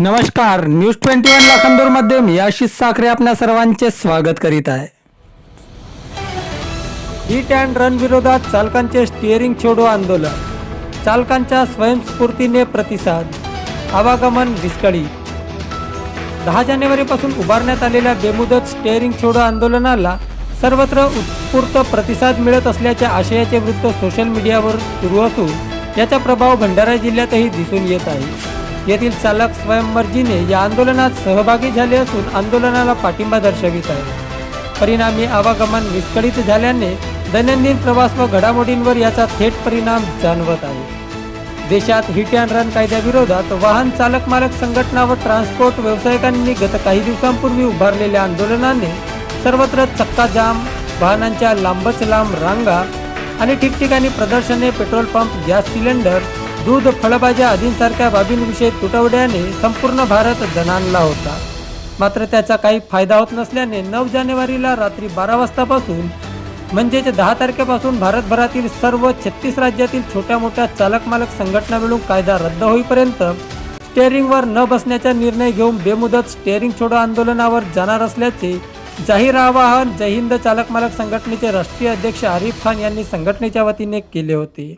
नमस्कार news twenty one लाखांदूरमध्ये मी आशिष साखरे आपल्या सर्वांचे स्वागत करीत आहे. हिट अँड रन विरोधात चालकांचे स्टिअरिंग छोडो आंदोलन. चालकांच्या स्वयंस्फूर्तीने प्रतिसाद. आवागमन विस्कळीत. दहा जानेवारीपासून उभारण्यात आलेल्या बेमुदत स्टेअरिंग छोडो आंदोलनाला सर्वत्र उत्स्फूर्त प्रतिसाद मिळत असल्याच्या आशयाचे वृत्त सोशल मीडियावर सुरू असून याचा प्रभाव भंडारा जिल्ह्यातही दिसून येत आहे. येथील चालक स्वयंमर्जीने या आंदोलनात सहभागी झाले असून आंदोलनाला पाठिंबा दर्शवित आहे. परिणामी आवागमन विस्कळीत झाल्याने दैनंदिन प्रवास व घडामोडींवर याचा थेट परिणाम जाणवत आहे. देशात हिट अँड रन कायद्याविरोधात वाहन चालक मालक संघटना व ट्रान्सपोर्ट व्यावसायिकांनी गत काही दिवसांपूर्वी उभारलेल्या आंदोलनाने सर्वत्र चक्काजाम वाहनांच्या लांबच लांब रांगा आणि ठिकठिकाणी प्रदर्शने पेट्रोल पंप गॅस सिलेंडर दूध फळभाज्या आदींसारख्या बाबींविषयी तुटवड्याने संपूर्ण भारत जणांला होता. मात्र त्याचा काही फायदा होत नसल्याने नऊ जानेवारीला रात्री बारा वाजतापासून म्हणजेच दहा तारखेपासून भारतभरातील सर्व छत्तीस राज्यातील छोट्या मोठ्या चालक मालक संघटना मिळून कायदा रद्द होईपर्यंत स्टेअरिंगवर न बसण्याचा निर्णय घेऊन बेमुदत स्टेअरिंग छोडो आंदोलनावर जाणार असल्याचे जाहीर आवाहन जय हिंद चालक मालक संघटनेचे राष्ट्रीय अध्यक्ष आरिफ खान यांनी संघटनेच्या वतीने केले होते.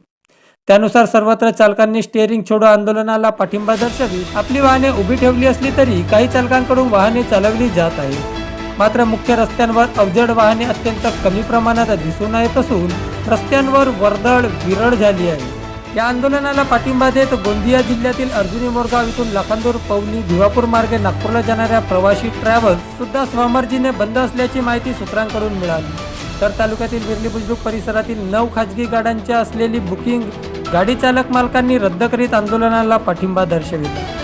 त्यानुसार सर्वत्र चालकांनी स्टेअरिंग छोडो आंदोलनाला पाठिंबा दर्शवी. आपली वाहने उभी ठेवली असली तरी काही चालकांकडून वाहने चालवली जात आहेत. मात्र मुख्य रस्त्यांवर अवजड वाहने अत्यंत कमी प्रमाणात दिसून येत असून रस्त्यांवर वर्दळ विरळ झाली आहे. या आंदोलनाला पाठिंबा देत गोंदिया जिल्ह्यातील अर्जुनी मोरगाव इथून लाखांदूर पवनी भिवापूर मार्गे नागपूरला जाणाऱ्या प्रवासी ट्रॅव्हल्स सुद्धा स्वामर्जीने बंद असल्याची माहिती सूत्रांकडून मिळाली. तर तालुक्यातील विरली बुजरुक परिसरातील नऊ खाजगी गाड्यांच्या असलेली बुकिंग गाडी चालक मालकांनी रद्द करीत आंदोलनाला पाठिंबा दर्शविला.